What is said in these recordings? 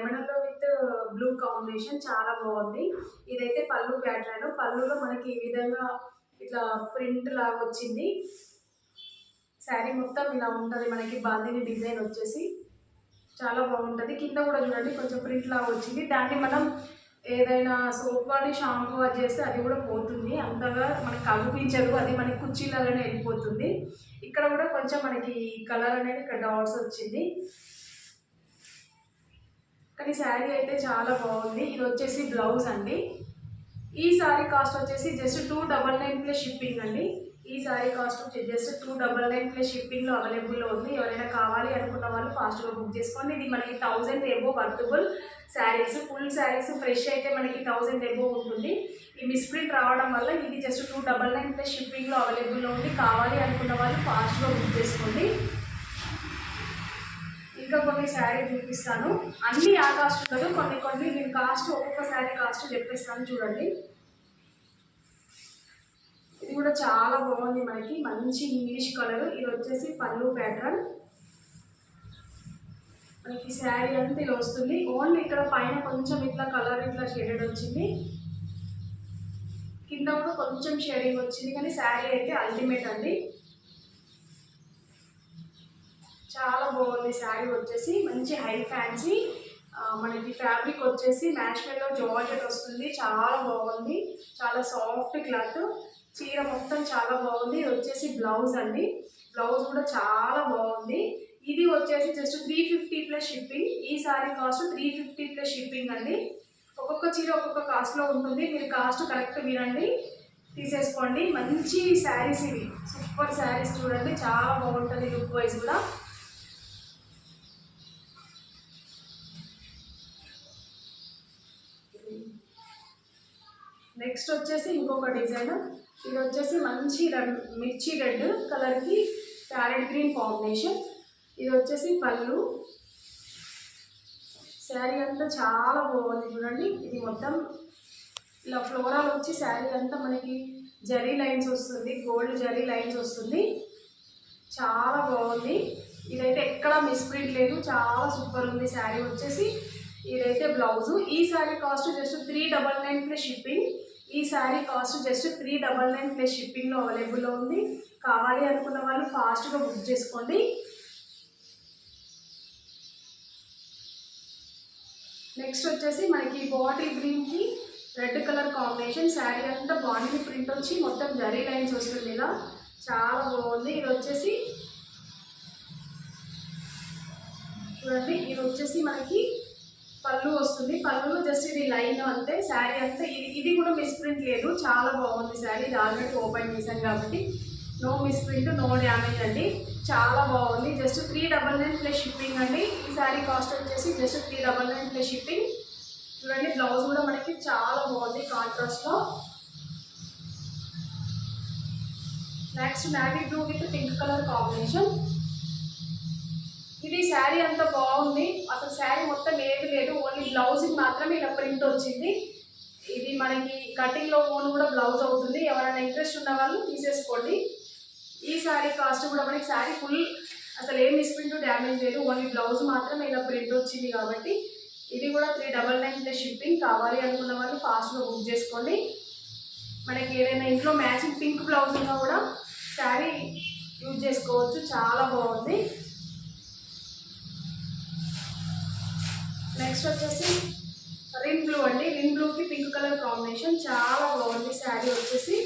లెమనల్లో with blue combination చాలా బాగుంది. ఇదైతే పళ్ళు ప్యాటర్న్. పళ్ళులో మనకి ఈ విధంగా ఇట్లా ప్రింట్ లాగా వచ్చింది. శారీ మొత్తం ఇలా ఉంటుంది. మనకి బాందిని డిజైన్ వచ్చేసి చాలా బాగుంటుంది. కింద కూడా చూడండి కొంచెం ప్రింట్ లాగా వచ్చింది. దాన్ని మనం ఏదైనా సోప్ వాడి షాంపూ అది చేస్తే అది కూడా పోతుంది. అంతగా మనకి కనిపించదు. అది మనకి కుర్చీలాగానే వెళ్ళిపోతుంది. ఇక్కడ కూడా కొంచెం మనకి కలర్ అనేది ఇక్కడ డాట్స్ వచ్చింది. కానీ శారీ అయితే చాలా బాగుంది. ఇది వచ్చేసి బ్లౌజ్ అండి. ఈ శారీ కాస్ట్ వచ్చేసి just two double nine plus shipping అండి. ఈ శారీ కాస్ట్ వచ్చి just two double nine plus షిప్పింగ్లో అవైలబుల్లో ఉంది. ఎవరైనా కావాలి అనుకున్న వాళ్ళు ఫాస్ట్గా బుక్ చేసుకోండి. ఇది మనకి thousand above worthable saris. Full saris fresh అయితే మనకి థౌజండ్ ఎబో ఉంటుంది. ఈ మిస్ప్రింట్ రావడం వల్ల ఇది just two double nine plus షిప్పింగ్లో అవైలబుల్లో ఉంది. కావాలి అనుకున్న వాళ్ళు ఫాస్ట్గా బుక్ చేసుకోండి. ఇంకా కొన్ని శారీ చూపిస్తాను. అన్ని ఆ కాస్ట్ ఉండదు కొన్ని కొన్ని నేను కాస్ట్ ఒక్కొక్క శారీ కాస్ట్ చెప్పేస్తాను చూడండి. ఇది కూడా చాలా బాగుంది మనకి. మంచి ఇంగ్లీష్ కలర్ ఇది వచ్చేసి పళ్ళు ప్యాటర్న్ మనకి శారీ అంతా ఇలా వస్తుంది. ఓన్లీ ఇక్కడ పైన కొంచెం ఇట్లా కలర్ ఇట్లా షేడెడ్ వచ్చింది. కింద కూడా కొంచెం షేడింగ్ వచ్చింది. కానీ శారీ అయితే అల్టిమేట్ అండి. చాలా బాగుంది శారీ వచ్చేసి. మంచి హై ఫ్యాన్సీ. మనకి ఫ్యాబ్రిక్ వచ్చేసి మ్యాష్మెల్లో జార్జెట్ వస్తుంది. చాలా బాగుంది. చాలా సాఫ్ట్ క్లాత్. చీర మొత్తం చాలా బాగుంది. ఇది వచ్చేసి బ్లౌజ్ అండి. బ్లౌజ్ కూడా చాలా బాగుంది. ఇది వచ్చేసి just three fifty plus shipping ఈ sari cost three fifty plus shipping అండి. ఒక్కొక్క చీర ఒక్కొక్క కాస్ట్లో ఉంటుంది. మీరు కాస్ట్ కరెక్ట్ వినండి తీసేసుకోండి. మంచి శారీస్ ఇవి. సూపర్ శారీస్ చూడండి. చాలా బాగుంటుంది లుక్ వైజ్ కూడా. నెక్స్ట్ వచ్చేసి ఇంకొక డిజైన్. ఇది వచ్చేసి మంచి రెడ్ మిర్చి రెడ్ కలర్కి ప్యారెట్ గ్రీన్ కాంబినేషన్. ఇది వచ్చేసి పళ్ళు. శారీ అంతా చాలా బాగుంది చూడండి. ఇది మొత్తం ఇలా ఫ్లోరాల్ వచ్చి శారీ అంతా మనకి జరీ లైన్స్ వస్తుంది. గోల్డ్ జరీ లైన్స్ వస్తుంది. చాలా బాగుంది. ఇదైతే ఎక్కడ మిస్ప్రింట్ లేదు. చాలా సూపర్ ఉంది శారీ వచ్చేసి. ఇదైతే బ్లౌజు. ఈ saree cost just three double nine plus shipping. ఈ saree cost just three double nine plus షిప్పింగ్లో అవైలబుల్లో ఉంది. కావాలి అనుకున్న వాళ్ళు ఫాస్ట్గా బుక్ చేసుకోండి. నెక్స్ట్ వచ్చేసి మనకి బాటిల్ గ్రీన్కి రెడ్ కలర్ కాంబినేషన్. శారీ అంతా బాడీ ప్రింట్ వచ్చి మొత్తం జరీ లైన్స్ వస్తుంది ఇలా. చాలా బాగుంది. ఇది వచ్చేసి చూడండి ఇది వచ్చేసి మనకి పళ్ళు వస్తుంది. పళ్ళులో జస్ట్ ఇది లైన్ అంతే శారీ అంతే. ఇది ఇది కూడా మిస్ప్రింట్ లేదు. చాలా బాగుంది శారీ. ఇది ఆల్రెడీ ఓపెన్ చేశాను కాబట్టి నో మిస్ప్రింట్ నో డ్యామేజ్ అండి. చాలా బాగుంది. Just three double nine plus shipping అండి. ఈ శారీ కాస్ట్ వచ్చేసి just three double nine plus shipping చూడండి బ్లౌజ్ కూడా మనకి చాలా బాగుంది కాంట్రాస్ట్లో next navy blue with pink colour combination. ఇది శారీ అంతా బాగుంది. అసలు శారీ మొత్తం ఏది లేదు. ఓన్లీ బ్లౌజ్కి మాత్రమే ఇలా ప్రింట్ వచ్చింది. ఇది మనకి కటింగ్లో ఓన్ కూడా బ్లౌజ్ అవుతుంది. ఎవరైనా ఇంట్రెస్ట్ ఉన్న వాళ్ళు తీసేసుకోండి. ఈ శారీ కాస్ట్ కూడా మనకి శారీ ఫుల్ అసలు ఏం మిస్ప్రింట్ డ్యామేజ్ లేదు. ఓన్లీ బ్లౌజ్ మాత్రమే ఇలా ప్రింట్ వచ్చింది కాబట్టి ఇది కూడా three double nine plus shipping కావాలి అనుకున్న వాళ్ళు ఫాస్ట్గా బుక్ చేసుకోండి. మనకి ఏదైనా ఇంట్లో మ్యాచింగ్ పింక్ బ్లౌజ్ ఉన్నా కూడా శారీ యూజ్ చేసుకోవచ్చు. చాలా బాగుంది. నెక్స్ట్ వచ్చేసి రిన్ బ్లూ అండి. రిన్ బ్లూకి పింక్ కలర్ కాంబినేషన్ చాలా బాగుంది. శారీ వచ్చేసి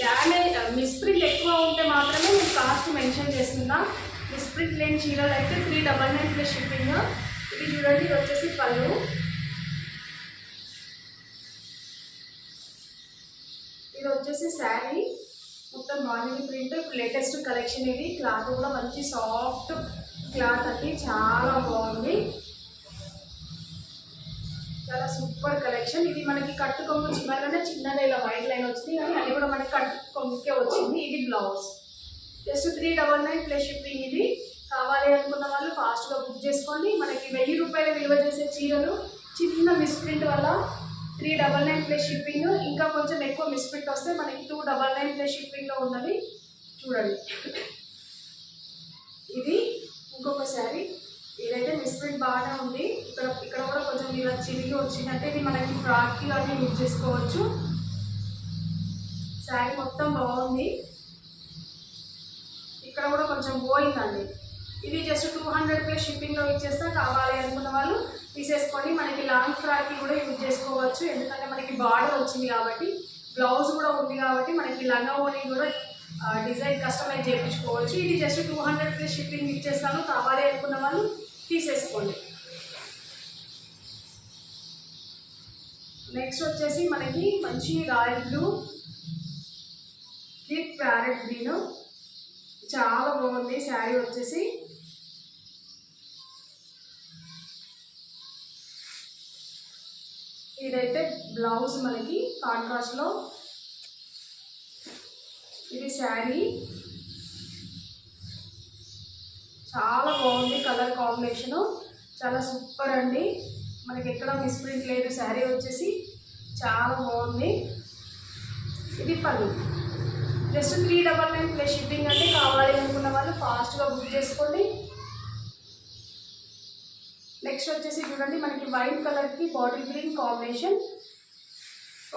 డ్యామేజ్ మిస్ప్రింట్ uh, ఎక్కువ ఉంటే మాత్రమే నేను కాస్ట్ మెన్షన్ చేస్తున్నా. మిస్ప్రింట్ లేని చీరలు అయితే three double nine plus shipping ఇది చూడండి ఇది వచ్చేసి పళ్ళు. ఇది వచ్చేసి శారీ మొత్తం మార్నింగ్ ప్రింట్. ఇప్పుడు లేటెస్ట్ కలెక్షన్ ఇది. క్లాత్ కూడా మంచి సాఫ్ట్ క్లాత్ అది చాలా బాగుంది. చాలా సూపర్ కలెక్షన్. ఇది మనకి కట్టు కొంగు చిన్నగానే చిన్నగా ఇలా వైట్ లైన్ వచ్చింది కానీ అది కూడా మనకి కట్టు కొంగుకే వచ్చింది. ఇది blouse. Just three double nine plus shipping ఇది. కావాలి అనుకున్న వాళ్ళు ఫాస్ట్గా బుక్ చేసుకోండి. మనకి వెయ్యి రూపాయలు విలువ చేసే చీరలు చిన్న మిస్ప్రింట్ వల్ల three double nine plus shipping ఇంకా కొంచెం ఎక్కువ మిస్ప్రింట్ వస్తే మనకి టూ డబల్ నైన్ ప్లస్ షిప్పింగ్లో ఉన్నది. చూడండి. ఇది ఇంకొకసారి ఇంకొక ఇదైతే మిస్ప్రింట్ బాగానే ఉంది ఇక్కడ ఇక్కడ కూడా కొంచెం ఇలా చిరిగి వచ్చిందంటే ఇది మనకి ఫ్రాక్కి కానీ యూజ్ చేసుకోవచ్చు. శారీ మొత్తం బాగుంది. ఇక్కడ కూడా కొంచెం పోయిందండి. ఇది జస్ట్ టూ హండ్రెడ్ ప్లస్ షిప్పింగ్లో ఇచ్చేస్తే కావాలి అనుకున్న వాళ్ళు తీసేసుకొని మనకి లాంగ్ ఫ్రాక్కి కూడా యూజ్ చేసుకోవచ్చు. ఎందుకంటే మనకి బార్డర్ వచ్చింది కాబట్టి బ్లౌజ్ కూడా ఉంది కాబట్టి మనకి లంగా ఓని కూడా డిజైన్ కస్టమైజ్ చేయించుకోవచ్చు. ఇది just two hundred rupees shipping ఇచ్చేస్తాను. కావాలి అనుకున్న వాళ్ళు తీసేసుకోండి. నెక్స్ట్ వచ్చేసి మనకి మంచి royal blue with parrot green. చాలా బాగుంది. శారీ వచ్చేసి. ఇదైతే బ్లౌజ్ మనకి కాంట్రాస్ట్లో ఇది శారీ. చాలా బాగుంది కలర్ కాంబినేషను. చాలా సూపర్ అండి. మనకి ఎక్కడ మిస్ప్రింట్ లేదు శారీ వచ్చేసి. చాలా బాగుంది. ఇది పళ్ళు. Just three double nine plus shipping అంటే కావాలి అనుకున్న వాళ్ళు ఫాస్ట్గా బుక్ చేసుకోండి. నెక్స్ట్ వచ్చేసి చూడండి మనకి వైట్ కలర్కి బాటిల్ గ్రీన్ కాంబినేషన్.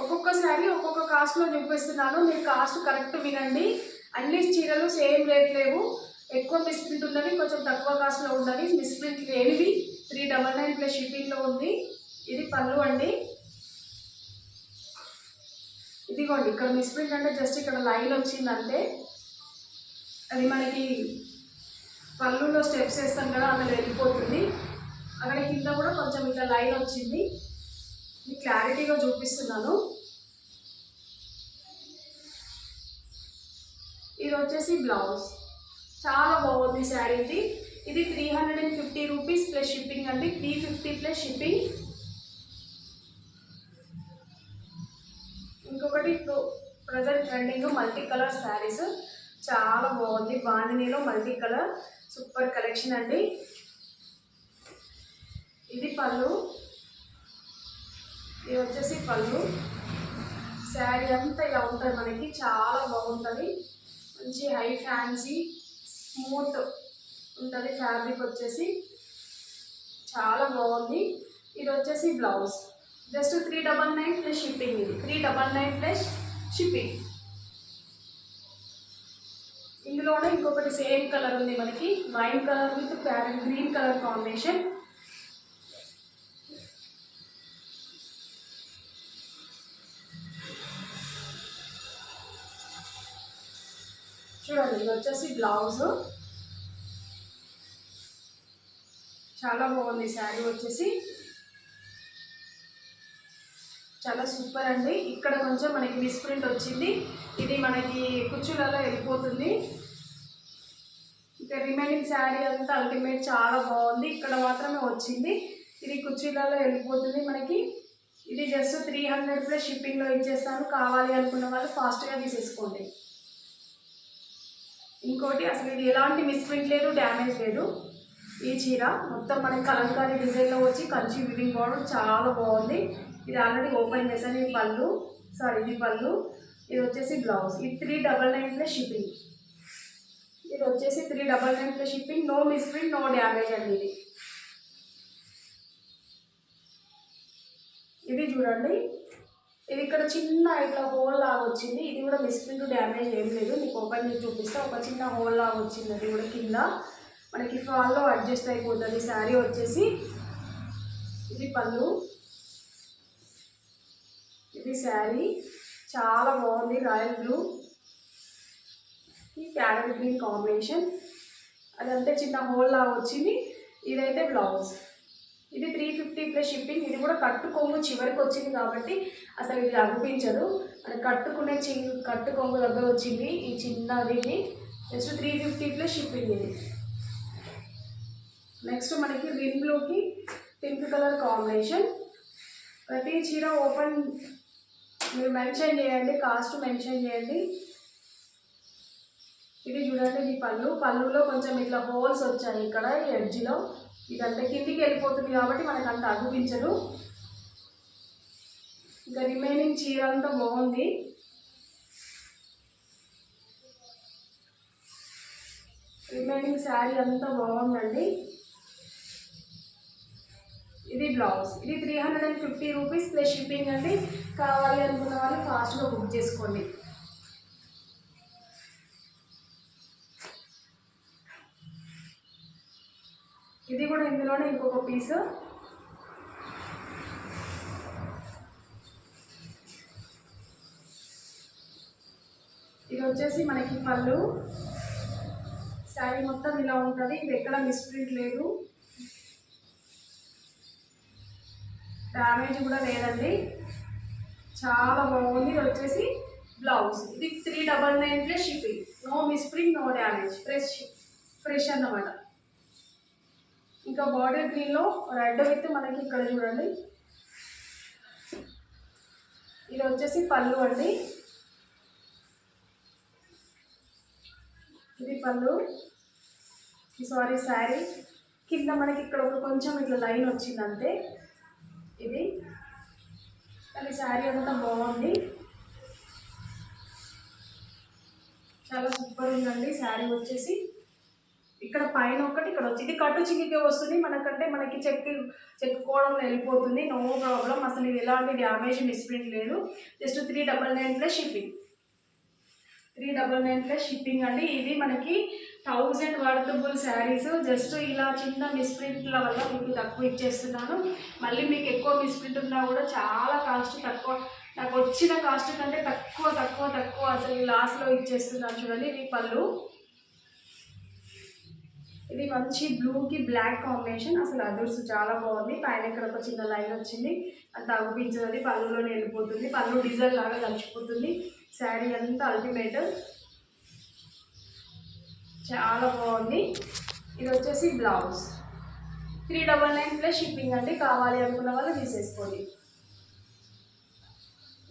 ఒక్కొక్కసారి ఒక్కొక్క కాస్ట్లో చూపిస్తున్నాను. మీరు కాస్ట్ కరెక్ట్ వినండి. అన్ని చీరలు సేమ్ రేట్ లేవు. ఎక్కువ మిస్ప్రింట్ ఉన్నది కొంచెం తక్కువ కాస్ట్లో ఉన్నది. మిస్ప్రింట్ లేనివి త్రీ డబల్ నైన్ ప్లస్ షిప్పింగ్లో ఉంది. ఇది పళ్ళు అండి. ఇదిగోండి. ఇక్కడ మిస్ప్రింట్ అంటే జస్ట్ ఇక్కడ లైన్ వచ్చింది అంతే అది మనకి పళ్ళులో స్టెప్స్ వేస్తాం కదా అందులో వెళ్ళిపోతుంది. అక్కడ కింద కూడా కొంచెం ఇట్లా లైన్ వచ్చింది. మీకు క్లారిటీగా చూపిస్తున్నాను. ఇది వచ్చేసి బ్లౌజ్. చాలా బాగుంది శారీ ఇది. ఇది three hundred and fifty rupees plus shipping అండి. త్రీ ఫిఫ్టీ ప్లస్ షిప్పింగ్ ఇంకొకటి ఇప్పుడు present trending multi colour sarees చాలా బాగుంది. బాందినీలో మల్టీ కలర్ సూపర్ కలెక్షన్ అండి. ఇది పళ్ళు. పళ్ళు. శారీ అంతా ఇలా ఉంటుంది మనకి చాలా బాగుంటుంది. మంచి హై ఫ్యాన్సీ స్మూత్ ఉంటుంది ఫ్యాబ్రిక్ వచ్చేసి. చాలా బాగుంది. ఇది వచ్చేసి blouse just three double nine plus shipping ఇది. Three double nine plus shipping ఇందులోనే ఇంకొకటి సేమ్ కలర్ ఉంది మనకి. Wine colour with parrot green colour combination చూడండి ఇది వచ్చేసి బ్లౌజ్. చాలా బాగుంది శారీ వచ్చేసి. చాలా సూపర్ అండి. ఇక్కడ కొంచెం మనకి మిస్ప్రింట్ వచ్చింది. ఇది మనకి కుచ్చులలో వెళ్ళిపోతుంది. ఇంకా రిమైనింగ్ శారీ అంతా అల్టిమేట్ చాలా బాగుంది. ఇక్కడ మాత్రమే వచ్చింది. ఇది కుర్చీలలో వెళ్ళిపోతుంది మనకి. ఇది జస్ట్ త్రీ హండ్రెడ్ ప్లస్ షిప్పింగ్లో ఇచ్చేస్తాను. కావాలి అనుకున్న వాళ్ళు ఫాస్ట్గా తీసేసుకోండి. ఇంకోటి అసలు ఇది ఎలాంటి మిస్ప్రింట్ లేదు డ్యామేజ్ లేదు. ఈ చీర మొత్తం మనకి కలంకారీ డిజైన్లో వచ్చి కంచి వివింగ్ బార్డర్ చాలా బాగుంది. ఇది ఆల్రెడీ ఓపెన్ చేశాను. ఈ పళ్ళు సారీ ఇది పళ్ళు. ఇది వచ్చేసి బ్లౌజ్ ఇది three double nine plus shipping ఇది వచ్చేసి three double nine plus shipping no misprint no damage అండి ఇది. ఇది చూడండి. ఇది ఇక్కడ చిన్న ఇట్లా హోల్ లాగా వచ్చింది. ఇది కూడా మిస్ప్రింట్ డ్యామేజ్ ఏం లేదు. మీకు ఓపెన్ చేసి చూపిస్తే. ఒక చిన్న హోల్ లాగా వచ్చింది. అది కూడా కింద మనకి ఫాల్లో అడ్జస్ట్ అయిపోతుంది. శారీ వచ్చేసి ఇది పళ్ళు. ఇది శారీ. చాలా బాగుంది. Royal blue. ఈ ప్యారెట్ గ్రీన్ కాంబినేషన్. అదంతే చిన్న హోల్ లాగా వచ్చింది. ఇదైతే బ్లౌజ్. ఇది త్రీ ఫిఫ్టీ ప్లస్ షిప్పింగ్ ఇది కూడా కట్టుకొంగు చివరికి వచ్చింది కాబట్టి అసలు ఇది అనిపించదు. అది కట్టుకునే చి కట్టుకొంగు దగ్గర వచ్చింది ఈ చిన్న దీన్ని. Just three fifty plus shipping ఇది. నెక్స్ట్ మనకి రిమ్లోకి పింక్ కలర్ కాంబినేషన్ ప్రతి చీర ఓపెన్ మీరు మెన్షన్ చేయండి కాస్ట్ మెన్షన్ చేయండి. ఇది చూడండి మీ పళ్ళు. పళ్ళులో కొంచెం ఇట్లా హోల్స్ వచ్చాయి ఇక్కడ ఈ ఎడ్జ్లో ఇదంతా కిందికి వెళ్ళిపోతుంది కాబట్టి మనకు అంత అనిపించదు ఇంకా రిమైనింగ్ చీర అంతా బాగుంది. రిమైనింగ్ శారీ అంతా బాగుందండి. ఇది బ్లౌజ్ ఇది three hundred and fifty rupees plus shipping అండి. కావాలి అనుకున్న వాళ్ళు ఫాస్ట్గా బుక్ చేసుకోండి. ఇది కూడా ఇందులోనే ఇంకొక పీస్. ఇది వచ్చేసి మనకి పళ్ళు. శారీ మొత్తం ఇలా ఉంటుంది. ఇది ఎక్కడ మిస్ప్రింట్ లేదు. డ్యామేజ్ కూడా లేదండి. చాలా బాగుంది. ఇది వచ్చేసి బ్లౌజ్ ఇది three double nine plus shipping no misprint no damage fresh fresh అన్నమాట. ఇంకా బార్డర్ గ్రీన్లో రెడ్ విత్ మనకి ఇక్కడ చూడండి. ఇది వచ్చేసి పళ్ళు అండి. ఇది పళ్ళు. సారీ శారీ కింద మనకి ఇక్కడ ఒక కొంచెం ఇట్లా లైన్ వచ్చింది అంతే ఇది. కానీ శారీ అంతా బాగుంది. చాలా సూపర్ ఉందండి. శారీ వచ్చేసి ఇక్కడ పైన ఒకటి ఇక్కడ వచ్చి. ఇది కట్టు చిక్కికే వస్తుంది. మనకంటే మనకి చెక్కి చెక్కుకోవడం వెళ్ళిపోతుంది. No problem. అసలు ఇది ఎలాంటి డ్యామేజ్ మిస్ప్రింట్ లేదు. Just three double nine plus shipping. Three double nine plus shipping అండి. ఇది మనకి థౌజండ్ వర్తబుల్ శారీస్. జస్ట్ ఇలా చిన్న మిస్ప్రింట్ల వల్ల మీకు తక్కువ ఇచ్చేస్తున్నాను. మళ్ళీ మీకు ఎక్కువ మిస్ప్రింట్ ఉన్నా కూడా చాలా కాస్ట్ తక్కువ. నాకు వచ్చిన కాస్ట్ కంటే తక్కువ తక్కువ తక్కువ అసలు లాస్ట్లో ఇచ్చేస్తున్నాను చూడండి. ఇది పళ్ళు. ఇది మంచి బ్లూకి బ్లాక్ కాంబినేషన్. అసలు అదుర్స్ చాలా బాగుంది. పైన ఇక్కడ ఒక చిన్న లైన్ వచ్చింది. అది అగుపించదు పళ్ళులోనే వెళ్ళిపోతుంది పళ్ళు డిజైన్ లాగా కలిసిపోతుంది. శారీ అంతా అల్టిమేట్. చాలా బాగుంది. ఇది వచ్చేసి blouse. Three double nine plus shipping అండి. కావాలి అనుకున్న వాళ్ళు తీసేసుకోండి.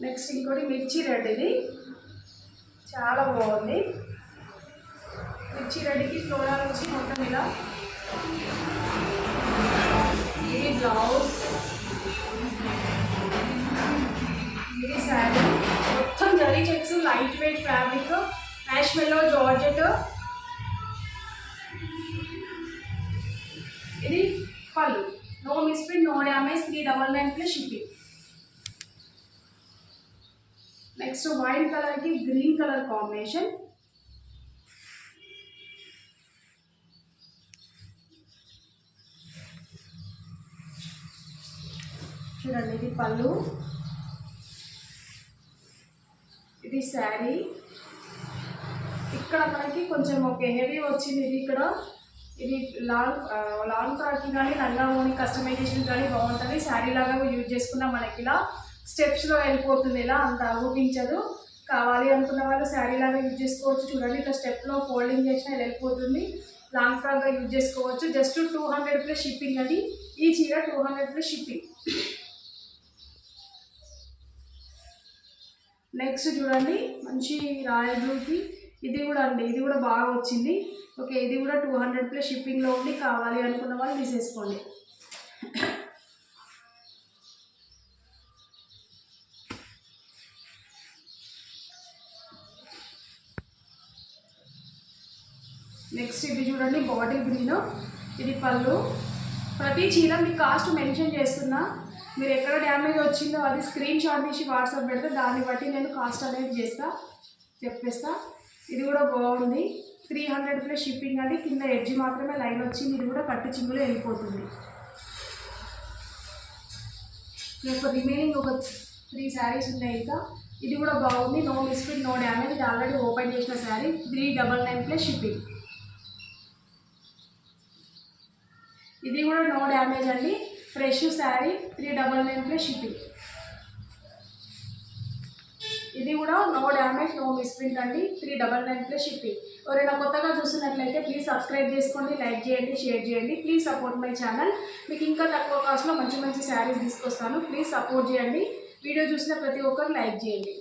నెక్స్ట్ ఇంకోటి మిర్చి రెడ్ ఇది. చాలా బాగుంది. మిర్చి రెడ్డికి ఫ్లోరాల్ వచ్చి మొత్తం ఇలా ఇది బ్లౌజ్ ఇది శారీ మొత్తం zari checks light weight fabric mash మెల్లో జార్జెట్ ఇది పళ్ళు no misprint no damage three double nine plus shipping next white కలర్కి గ్రీన్ కలర్ కాంబినేషన్ చూడండి ఇది పళ్ళు. ఇది శారీ. ఇక్కడ మనకి కొంచెం ఒక హెవీ వచ్చింది ఇది ఇక్కడ. ఇది లాంగ్ లాంగ్ ఫ్రాక్కి కానీ లంగా ఓని కస్టమైజేషన్ కానీ బాగుంటుంది. శారీ లాగా యూజ్ చేసుకున్నా మనకి ఇలా. స్టెప్స్లో వెళ్ళిపోతుంది ఇలా అంత ఊపించదు కావాలి అనుకున్న వాళ్ళు శారీ లాగా యూజ్ చేసుకోవచ్చు. చూడండి ఇట్లా స్టెప్లో ఫోల్డింగ్ చేసినా వెళ్ళిపోతుంది. లాంగ్ ఫ్రాక్గా యూజ్ చేసుకోవచ్చు. Just two hundred plus shipping అది. ఈ చీర two hundred plus shipping next చూడండి మంచి రాయల్ బ్లూకి. ఇది కూడా అండి ఇది కూడా బాగా వచ్చింది. ఓకే ఇది కూడా టూ హండ్రెడ్ ప్లస్ షిప్పింగ్లో ఉండి కావాలి అనుకున్న వాళ్ళు తీసేసుకోండి. నెక్స్ట్ ఇది చూడండి బాడీ గ్రీన్ ఇది పళ్ళు. ప్రతి చీర మీ కాస్ట్ మెన్షన్ చేస్తున్నా. మీరు ఎక్కడ డ్యామేజ్ వచ్చిందో అది స్క్రీన్ షాట్ తీసి వాట్సాప్ పెడితే దాన్ని బట్టి నేను కాస్ట్ అనేది చేస్తా చెప్పేస్తా. ఇది కూడా బాగుంది. త్రీ హండ్రెడ్ ప్లస్ షిప్పింగ్ అండి. కింద ఎడ్జ్ మాత్రమే లైన్ వచ్చింది. ఇది కూడా కట్టు చింగులో వెళ్ళిపోతుంది. నాకు రిమైనింగ్ ఒక త్రీ శారీస్ ఉన్నాయి ఇంకా. ఇది కూడా బాగుంది. నో మిస్ప్రింట్ నో డ్యామేజ్ ఇది ఆల్రెడీ ఓపెన్ చేసిన saree three double nine plus shipping ఇది కూడా నో డ్యామేజ్ అండి. Fresh saree three double nine plus shipping. ఇది కూడా నో డ్యామేజ్ నో మిస్ప్రింట్ అండి. Three double nine plus shipping. ఎవరైనా కొత్తగా చూస్తున్నట్లయితే ప్లీజ్ సబ్స్క్రైబ్ చేసుకోండి లైక్ చేయండి షేర్ చేయండి. ప్లీజ్ సపోర్ట్ మై ఛానల్ మీకు ఇంకా తక్కువ కాస్ట్లో మంచి మంచి శారీస్ తీసుకొస్తాను. ప్లీజ్ సపోర్ట్ చేయండి. వీడియో చూసిన ప్రతి ఒక్కరు లైక్ చేయండి.